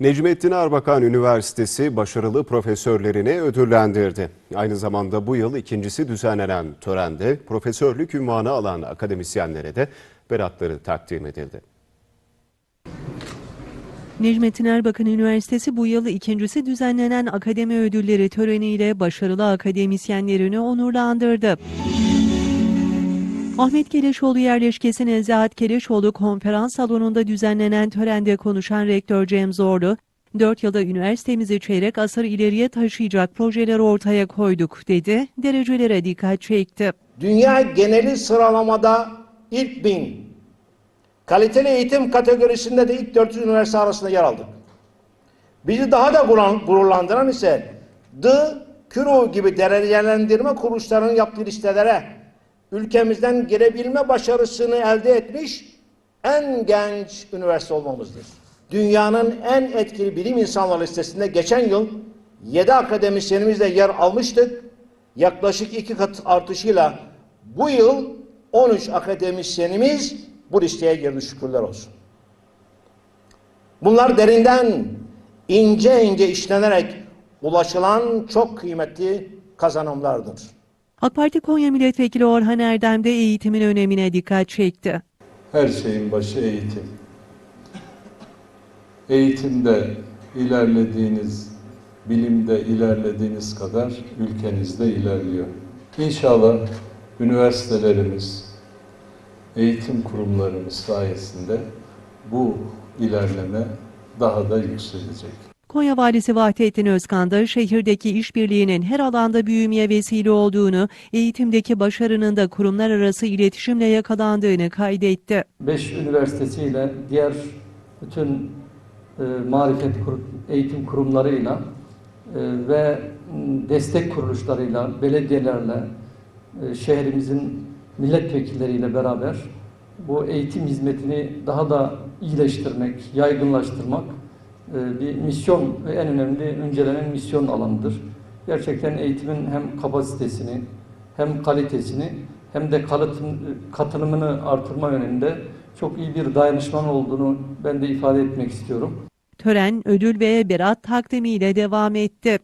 Necmettin Erbakan Üniversitesi başarılı profesörlerini ödüllendirdi. Aynı zamanda bu yıl ikincisi düzenlenen törende profesörlük ünvanı alan akademisyenlere de beratları takdim edildi. Necmettin Erbakan Üniversitesi bu yıl ikincisi düzenlenen akademi ödülleri töreniyle başarılı akademisyenlerini onurlandırdı. Ahmet Keleşoğlu yerleşkesi Nezahat Keleşoğlu konferans salonunda düzenlenen törende konuşan rektör Cem Zorlu, 4 yılda üniversitemizi çeyrek asır ileriye taşıyacak projeler ortaya koyduk dedi, derecelere dikkat çekti. Dünya geneli sıralamada ilk bin. Kaliteli eğitim kategorisinde de ilk 400 üniversite arasında yer aldık. Bizi daha da gurur- gururlandıran ise The Kuro gibi derecelendirme kuruluşlarının yaptığı listelere ülkemizden girebilme başarısını elde etmiş en genç üniversite olmamızdır. Dünyanın en etkili bilim insanları listesinde geçen yıl 7 akademisyenimizle yer almıştık. Yaklaşık iki kat artışıyla bu yıl 13 akademisyenimiz bu listeye girdi şükürler olsun. Bunlar derinden ince ince işlenerek ulaşılan çok kıymetli kazanımlardır. AK Parti Konya Milletvekili Orhan Erdem de eğitimin önemine dikkat çekti. Her şeyin başı eğitim. Eğitimde ilerlediğiniz, bilimde ilerlediğiniz kadar ülkenizde ilerliyor. İnşallah üniversitelerimiz, eğitim kurumlarımız sayesinde bu ilerleme daha da yükselecek. Konya Valisi Vahdettin Özkan da şehirdeki işbirliğinin her alanda büyümeye vesile olduğunu, eğitimdeki başarının da kurumlar arası iletişimle yakalandığını kaydetti. 5 üniversitesiyle diğer bütün e, marifet kur- eğitim kurumlarıyla e, ve destek kuruluşlarıyla, belediyelerle, e, şehrimizin milletvekilleriyle beraber bu eğitim hizmetini daha da iyileştirmek, yaygınlaştırmak bir misyon en önemli öncelenen misyon alanıdır. Gerçekten eğitimin hem kapasitesini hem kalitesini hem de katılımını artırma yönünde çok iyi bir dayanışman olduğunu ben de ifade etmek istiyorum. Tören ödül ve berat takdimiyle devam etti.